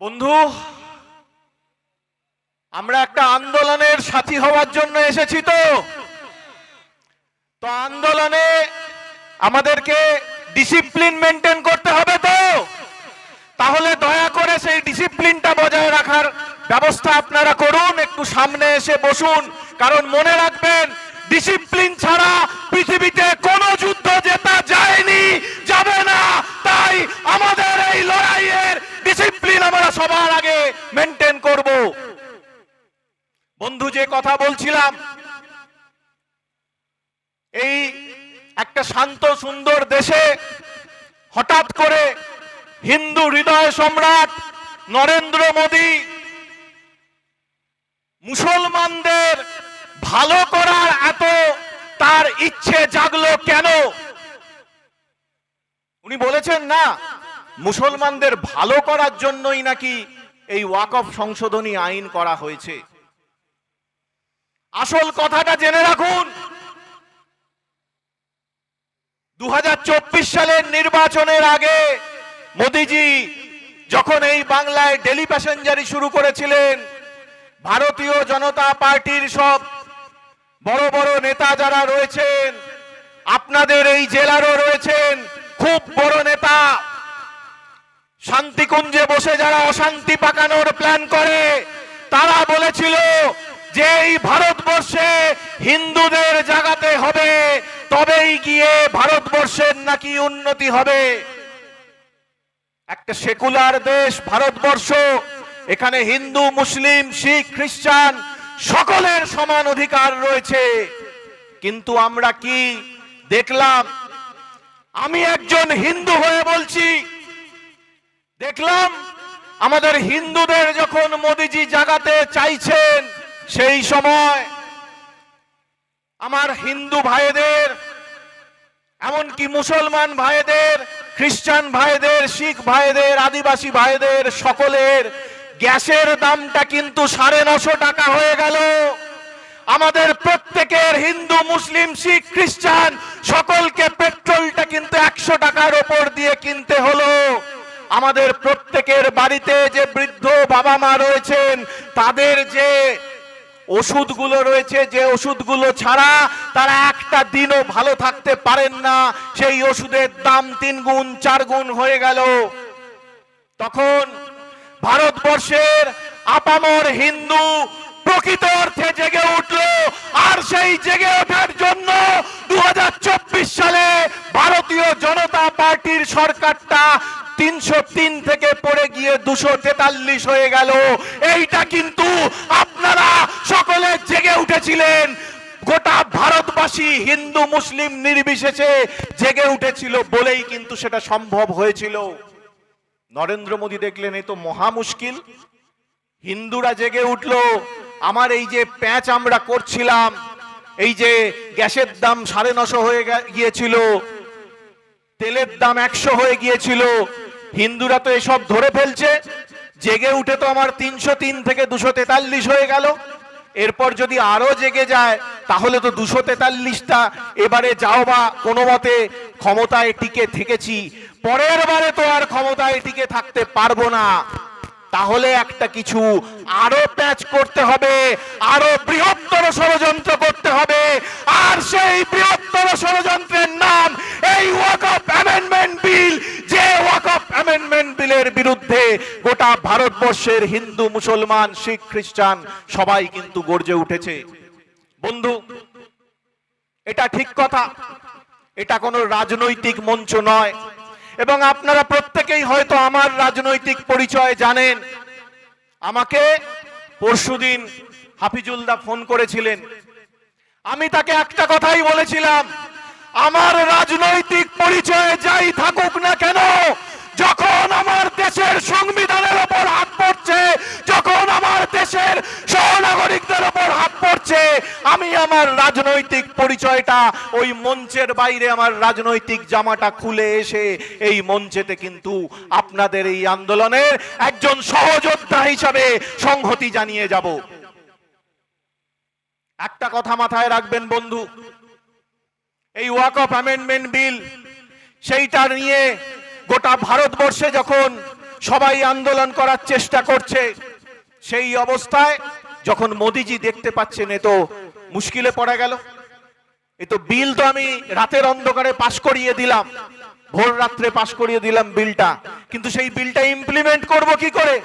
বন্ধু, আমরা একটা আন্দোলনের সাথী হওয়ার জন্য এসেছি তো। তো আন্দোলনে আমাদেরকে ডিসিপ্লিন মেনটেন করতে হবে তো। তাহলে দয়া করে সেই ডিসিপ্লিনটা বজায় রাখার ব্যবস্থা আপনারা করুন, একটু সামনে এসে বসুন। কারণ মনে রাখবেন ডিসিপ্লিন ছাড়া পৃথিবীতে কোনো যুদ্ধ জেতা যায়নি যাবে না তাই আমাদের এই লড়াইয়ের ডিসিপ্লিন আমরা সবার আগে মেনটেন করব বন্ধু যে কথা বলছিলাম এই একটা শান্ত, সুন্দর দেশে হঠাৎ করে হিন্দু হৃদয় সম্রাট নরেন্দ্র মোদী মুসলমানদের ভালো করার এত তার ইচ্ছে জাগলো কেন? উনি বলেছেন, না, মুসলমানদের ভালো করার জন্যই নাকি এই ওয়াকফ সংশোধনী আইন করা হয়েছে। আসল কথাটা জেনে রাখুন দু হাজার চব্বিশ সালের নির্বাচনের আগে মোদিজি যখন এই বাংলায় ডেলি প্যাসেঞ্জারি শুরু করেছিলেন, ভারতীয় জনতা পার্টির সব বড় বড় নেতা যারা রয়েছেন, আপনাদের এই জেলারও রয়েছেন খুব বড় নেতা। শান্তিকুঞ্জে বসে যারা অশান্তি পাকানোর প্ল্যান করে, তারা বলেছিল যে এই ভারতবর্ষে হিন্দুদের জাগাতে হবে তবেই গিয়ে ভারতবর্ষের নাকি উন্নতি হবে। একটা সেকুলার দেশ, ভারতবর্ষ, এখানে হিন্দু, মুসলিম, শিখ, খ্রিস্টান, সকলের সমান অধিকার রয়েছে। কিন্তু আমরা কি দেখলাম? আমি একজন হিন্দু হয়ে বলছি, দেখলাম আমাদের হিন্দুদের যখন মোদিজি জাগাতে চাইছেন সেই সময় আমার হিন্দু ভাইদের, এমনকি মুসলমান ভাইদের, খ্রিস্টান ভাইদের, শিখ ভাইদের, আদিবাসী ভাইদের সকলের গ্যাসের দামটা কিন্তু সাড়ে নশো টাকা হয়ে গেল। আমাদের প্রত্যেকের হিন্দু, মুসলিম, শিখ, খ্রিস্টান সকলকে পেট্রোলটা কিন্তু একশো টাকার ওপর দিয়ে কিনতে হলো। আমাদের প্রত্যেকের বাড়িতে যে বৃদ্ধ বাবা মা রয়েছেন, তাদের যে ওষুধগুলো রয়েছে, যে ওষুধগুলো ছাড়া তারা একটা দিনও ভালো থাকতে পারেন না। সেই ওষুধের দাম তিন গুণ, চার গুণ হয়ে গেল। তখন ভারতবর্ষের আপামর হিন্দু প্রকৃত অর্থে জেগে উঠল। আর সেই জেগে ওঠার জন্য দু হাজার চব্বিশ সালে ভারতীয় জনতা পার্টির সরকারটা তিনশো তিন থেকে পড়ে গিয়ে দুশো তেতাল্লিশ হয়ে গেল। এইটা কিন্তু আপনারা সকলে জেগে উঠেছিলেন। গোটা ভারতবাসী হিন্দু মুসলিম নির্বিশেষে জেগে উঠেছিল বলেই কিন্তু সেটা সম্ভব হয়েছিল। নরেন্দ্র মোদী দেখলেন এই তো মহা মুশকিল। হিন্দুরা জেগে উঠল। আমার এই যে প্যাঁচ আমরা করছিলাম, এই যে গ্যাসের দাম সাড়ে নশো হয়ে গিয়েছিল, তেলের দাম একশো হয়ে গিয়েছিল হিন্দুরা তো এসব ধরে ফেলছে। জেগে উঠে তো আমার তিনশো তিন থেকে দুশো তেতাল্লিশ হয়ে গেল। এরপর যদি আরও জেগে যায়, তাহলে তো দুশো তেতাল্লিশটা এবারে যাও বা কোনো মতে ক্ষমতায় টিকে থেকেছি। পরের বারে তো আর ক্ষমতায় টিকে থাকতে পারব না। তাহলে একটা কিছু আরও প্যাচ করতে হবে আরও বৃহত্তর ষড়যন্ত্র করতে হবে। আর সেই বৃহত্তর ষড়যন্ত্রের নাম এই ওয়াকফ অ্যামেন্ডমেন্ট বিল যে ওয়াকফ অ্যামেন্ডমেন্ট বিলের বিরুদ্ধে গোটা ভারতবর্ষের হিন্দু, মুসলমান, শিখ, খ্রিস্টান, সবাই কিন্তু গর্জে উঠেছে। বন্ধু, এটা ঠিক কথা। এটা কোনো রাজনৈতিক মঞ্চ নয়। এবং আপনারা প্রত্যেকেই হয়তো আমার রাজনৈতিক পরিচয় জানেন। আমাকে পরশুদিন হাফিজুলদা ফোন করেছিলেন। আমি তাকে একটা কথাই বলেছিলাম, আমার রাজনৈতিক পরিচয় যাই থাকুক না কেন দেশের সংবিধানের ওপর হাত পড়ছে, যখন আমার দেশের সহনাগরিকদের ওপর হাত পড়ছে, আমি আমার রাজনৈতিক পরিচয়টা ওই মঞ্চের বাইরে আমার রাজনৈতিক জামাটা খুলে এসে এই মঞ্চেতে কিন্তু আপনাদের এই আন্দোলনের একজন সহযোদ্ধা হিসাবে সংহতি জানিয়ে যাব। একটা কথা মাথায় রাখবেন বন্ধু, এই ওয়াক অফ অ্যামেন্ডমেন্ট বিল সেইটা নিয়ে গোটা ভারতবর্ষে যখন সবাই আন্দোলন করার চেষ্টা করছে। সেই অবস্থায় যখন মোদিজি দেখতে পাচ্ছেন, এ তো মুশকিলে পড়ে গেল। এ তো বিল তো আমি রাতের অন্ধকারে পাশ করিয়ে দিলাম। ভোর রাত্রে পাশ করিয়ে দিলাম বিলটা। কিন্তু সেই বিলটা ইমপ্লিমেন্ট করব কি করে?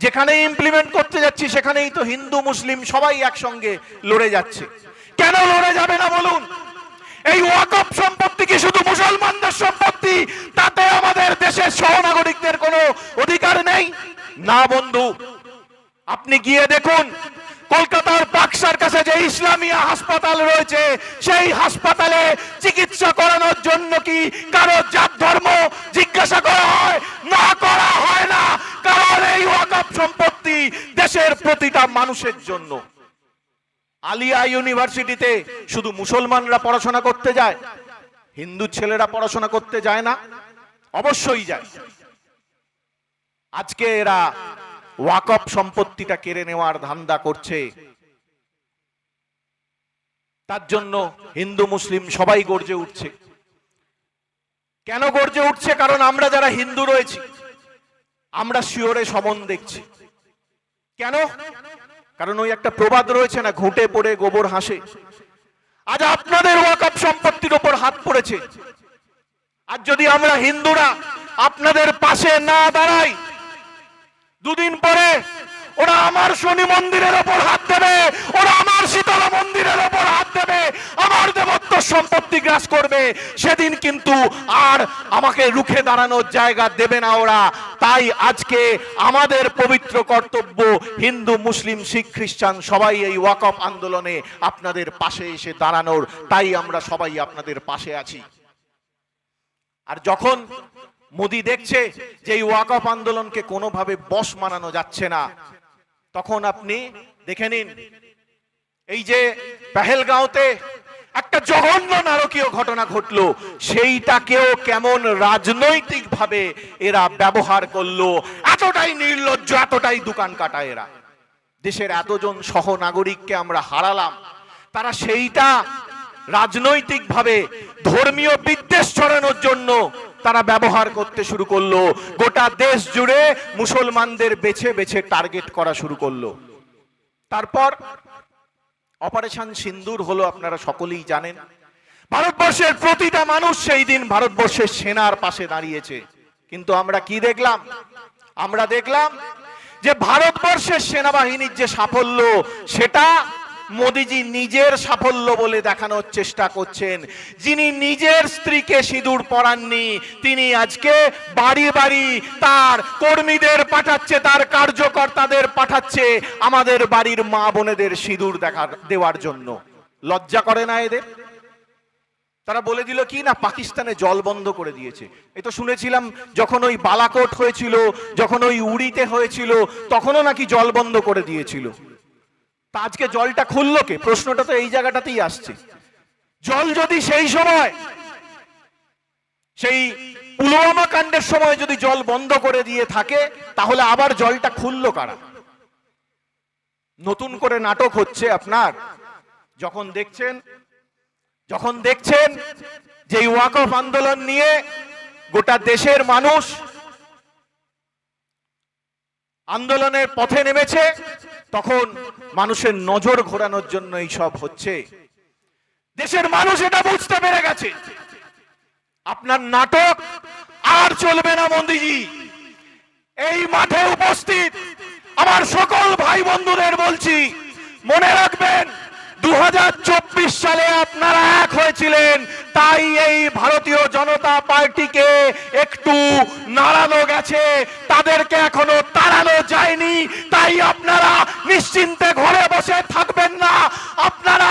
যেখানে ইমপ্লিমেন্ট করতে যাচ্ছি, সেখানেই তো হিন্দু, মুসলিম সবাই একসঙ্গে লড়ে যাচ্ছে। কেন লড়ে যাবে না বলুন? এই ওয়াকফ সম্পত্তি কি শুধু মুসলমানদের সম্পত্তি? তাতে আমাদের দেশের সহনাগরিকদের কোনো অধিকার নেই? না বন্ধু। আপনি গিয়ে দেখুন, কলকাতার বাক্সার কাছে যে ইসলামিয়া হাসপাতাল রয়েছে, সেই হাসপাতালে চিকিৎসা করানোর জন্য কি কারও জাত ধর্ম জিজ্ঞাসা করা হয়? না করা হয় না। কারণ এই ওয়াকফ সম্পত্তি দেশের প্রতিটা মানুষের জন্য। আলিয়া ইউনিভার্সিটিতে শুধু মুসলমানরা পড়াশোনা করতে যায়, হিন্দু ছেলেরা পড়াশোনা করতে যায় না, অবশ্যই যায়। আজকে এরা ওয়াকফ সম্পত্তিটা কেড়ে নেওয়ার ধান্দা করছে। তার জন্য হিন্দু মুসলিম সবাই গর্জে উঠছে। কেন গর্জে উঠছে? কারণ আমরা যারা হিন্দু রয়েছি, আমরা শিওরে সমন দেখছি। কেন? কারণ ওই একটা প্রবাদ রয়েছে না, ঘুঁটে পড়ে গোবর হাসে। আজ আপনাদের ওয়াকফ সম্পত্তির উপর হাত পড়েছে। আর যদি আমরা হিন্দুরা আপনাদের পাশে না দাঁড়াই, দুদিন পরে ওরা আমার শনি মন্দিরের ওপর হাত দেবে, ওরা আমার শীতলা মন্দিরের ওপর হাত দেবে, আমার দেবত্ব সম্পত্তি গ্রাস করবে। সেদিন কিন্তু আর আমাকে রুখে দাঁড়ানোর জায়গা দেবে না ওরা। তাই আজকে আমাদের পবিত্র কর্তব্য হিন্দু, মুসলিম, শিখ, খ্রিস্টান, সবাই এই ওয়াকফ আন্দোলনে আপনাদের পাশে এসে দাঁড়ানোর। তাই আমরা সবাই আপনাদের পাশে আছি। আর যখন মোদি দেখছে যে এই ওয়াকফ আন্দোলনকে কোনোভাবে বশ মানানো যাচ্ছে না, তখন আপনি দেখে নিন এই যে পেহেলগাঁওতে একটা জঘন্য নারকীয় ঘটনা ঘটলো, সেইটাকেও কেমন রাজনৈতিক ভাবে এরা ব্যবহার করল, এতটাই নির্লজ্জ, এতটাই দোকান কাটা এরা। দেশের এতজন সহ নাগরিককে আমরা হারালাম, তারা সেইটা রাজনৈতিকভাবে, ধর্মীয় বিদ্বেষ ছড়ানোর জন্য তারা ব্যবহার করতে শুরু করল, গোটা দেশ জুড়ে মুসলমানদের বেছে বেছে টার্গেট করা শুরু করল। তারপর অপারেশন সিন্দুর হলো আপনারা সকলেই জানেন। ভারতবর্ষের প্রতিটা মানুষ সেই দিন ভারতবর্ষের সেনার পাশে দাঁড়িয়েছে। কিন্তু আমরা কি দেখলাম? আমরা দেখলাম যে ভারতবর্ষের সেনাবাহিনীর যে সাফল্য, সেটা মোদিজি নিজের সাফল্য বলে দেখানোর চেষ্টা করছেন। যিনি নিজের স্ত্রীকে সিঁদুর পরাননি, তিনি আজকে বাড়ি বাড়ি তার কর্মীদের পাঠাচ্ছে, তার কার্যকর্তাদের পাঠাচ্ছে আমাদের বাড়ির মা বোনেদের সিঁদুর দেখা, দেওয়ার জন্য। লজ্জা করে না এদের? তারা বলে দিল, কি না, পাকিস্তানে জল বন্ধ করে দিয়েছে। এই তো শুনেছিলাম, যখন ওই বালাকোট হয়েছিল, যখন ওই উড়িতে হয়েছিল, তখনও নাকি জল বন্ধ করে দিয়েছিল। আজকে জলটা খুললো কে? প্রশ্নটা তো এই জায়গাটাতেই আসছে। জল যদি সেই সময়, সেই পুলওয়ামা কাণ্ডের সময় যদি জল বন্ধ করে দিয়ে থাকে, তাহলে আবার জলটা খুললো কারা? নতুন করে নাটক হচ্ছে আপনার, যখন দেখছেন যখন দেখছেন যে ওয়াকফ আন্দোলন নিয়ে গোটা দেশের মানুষ আন্দোলনের পথে নেমেছে, তখন মানুষের নজর ঘোরানোর জন্য সব হচ্ছে। দেশের মানুষ এটা বুঝতে পেরে গেছে। আপনার নাটক আর চলবে না মন্দিজি এই মাঠে উপস্থিত আমার সকল ভাই বন্ধুদের বলছি, মনে রাখবেন দু হাজার চব্বিশ সালে আপনারা এক হয়েছিলেন, তাই এই ভারতীয় জনতা পার্টিকে একটু নাড়ানো গেছে। তাদেরকে এখনও তাড়ানো যায়নি, তাই আপনারা নিশ্চিন্তে ঘরে বসে থাকবেন না। আপনারা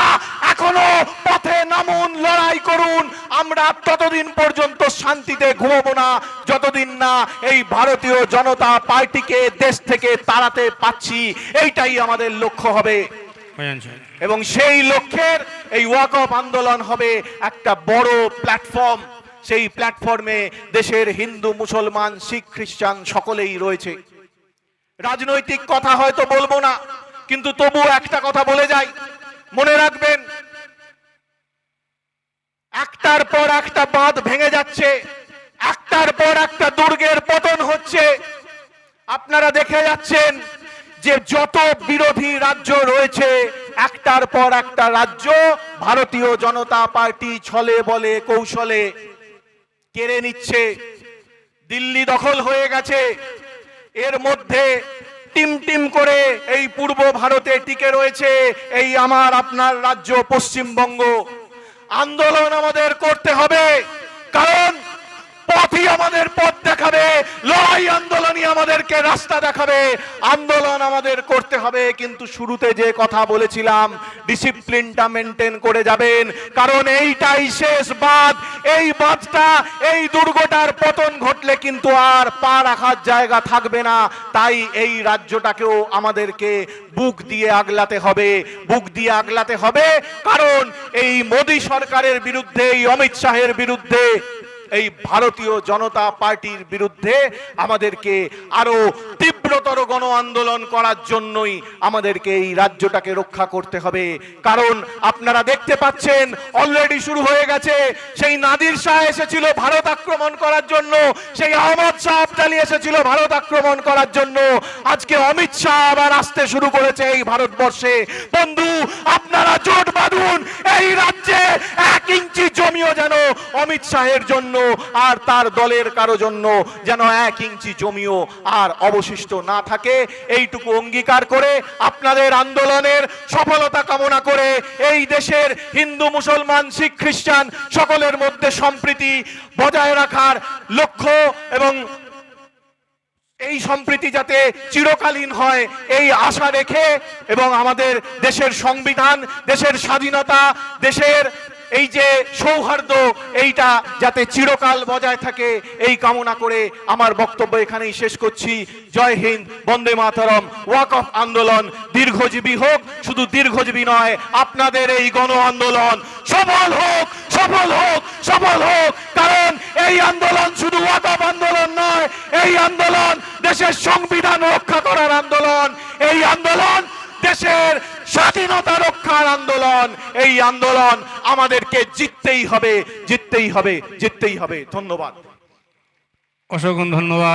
এখনও পথে নামুন, লড়াই করুন। আমরা ততদিন পর্যন্ত শান্তিতে ঘুমাবো না, যতদিন না এই ভারতীয় জনতা পার্টিকে দেশ থেকে তাড়াতে পাচ্ছি এইটাই আমাদের লক্ষ্য হবে। এবং সেই লক্ষ্যের এই ওয়াকফ আন্দোলন হবে একটা বড় প্ল্যাটফর্ম সেই প্ল্যাটফর্মে দেশের হিন্দু, মুসলমান, শিখ, খ্রিস্টান সকলেই রয়েছে। রাজনৈতিক কথা হয়তো বলব না, কিন্তু তবু একটা কথা বলে যাই। মনে রাখবেন, একটার পর একটা বাঁধ ভেঙে যাচ্ছে, একটার পর একটা দুর্গের পতন হচ্ছে। আপনারা দেখে যাচ্ছেন যে যত বিরোধী রাজ্য রয়েছে, একটার পর একটা রাজ্য ভারতীয় জনতা পার্টি ছলে বলে, কৌশলে কেড়ে নিচ্ছে। দিল্লি দখল হয়ে গেছে। এর মধ্যে টিম টিম করে এই পূর্ব ভারতে টিকে রয়েছে এই আমার, আপনার রাজ্য পশ্চিমবঙ্গ। আন্দোলন আমাদের করতে হবে, কারণ পথই আমাদের পথ দেখাবে, লড়াই আন্দোলনই আমাদেরকে রাস্তা দেখাবে, আন্দোলন আমাদের করতে হবে। কিন্তু শুরুতে যে কথা বলেছিলাম ডিসিপ্লিনটা মেনটেন করে যাবেন। কারণ এইটাই শেষ বাঁধ এই বাদটা, এই দুর্গটার পতন ঘটলে কিন্তু আর পা রাখার জায়গা থাকবে না। তাই এই রাজ্যটাকেও আমাদেরকে বুক দিয়ে আগলাতে হবে, বুক দিয়ে আগলাতে হবে। কারণ এই মোদী সরকারের বিরুদ্ধে, এই অমিত শাহের বিরুদ্ধে এই ভারতীয় জনতা পার্টির বিরুদ্ধে আমাদেরকে আরও তীব্রতর গণ আন্দোলন করার জন্যই আমাদেরকে এই রাজ্যটাকে রক্ষা করতে হবে। কারণ আপনারা দেখতে পাচ্ছেন অলরেডি শুরু হয়ে গেছে। সেই নাদির শাহ এসেছিল ভারত আক্রমণ করার জন্য। সেই আহমদ শাহ আফজালি এসেছিল ভারত আক্রমণ করার জন্য। আজকে অমিত শাহ আবার আসতে শুরু করেছে এই ভারতবর্ষে। বন্ধু, আপনারা জোট বাঁধুন। এই রাজ্যে ইঞ্চি যেন অমিত শাহের জন্য আর তার দলের কারও জন্য যেন এক ইঞ্চি জমিও আর অবশিষ্ট না থাকে। এইটুকু অঙ্গীকার করে আপনাদের আন্দোলনের সফলতা কামনা করে এই দেশের হিন্দু, মুসলমান, শিখ, খ্রিস্টান সকলের মধ্যে সম্প্রীতি বজায় রাখার লক্ষ্য এবং এই সম্প্রীতি যাতে চিরকালীন হয় এই আশা রেখে এবং আমাদের দেশের সংবিধান, দেশের স্বাধীনতা, দেশের এই যে সৌহার্দ্য, এইটা যাতে চিরকাল বজায় থাকে, এই কামনা করে আমার বক্তব্য এখানেই শেষ করছি। জয় হিন্দ, বন্দে মাতরম, ওয়াক অফ আন্দোলন, দীর্ঘজীবী হোক, শুধু দীর্ঘজীবী নয়, আপনাদের এই গণ আন্দোলন সফল হোক সফল হোক সফল হোক। কারণ এই আন্দোলন শুধু ওয়াক অফ আন্দোলন নয়, এই আন্দোলন দেশের সংবিধান রক্ষা করার আন্দোলন। এই আন্দোলন দেশের স্বাধীনতা রক্ষার আন্দোলন, এই আন্দোলন আমাদেরকে জিততেই হবে জিততেই হবে জিততেই হবে। ধন্যবাদ। অসংখ্য ধন্যবাদ।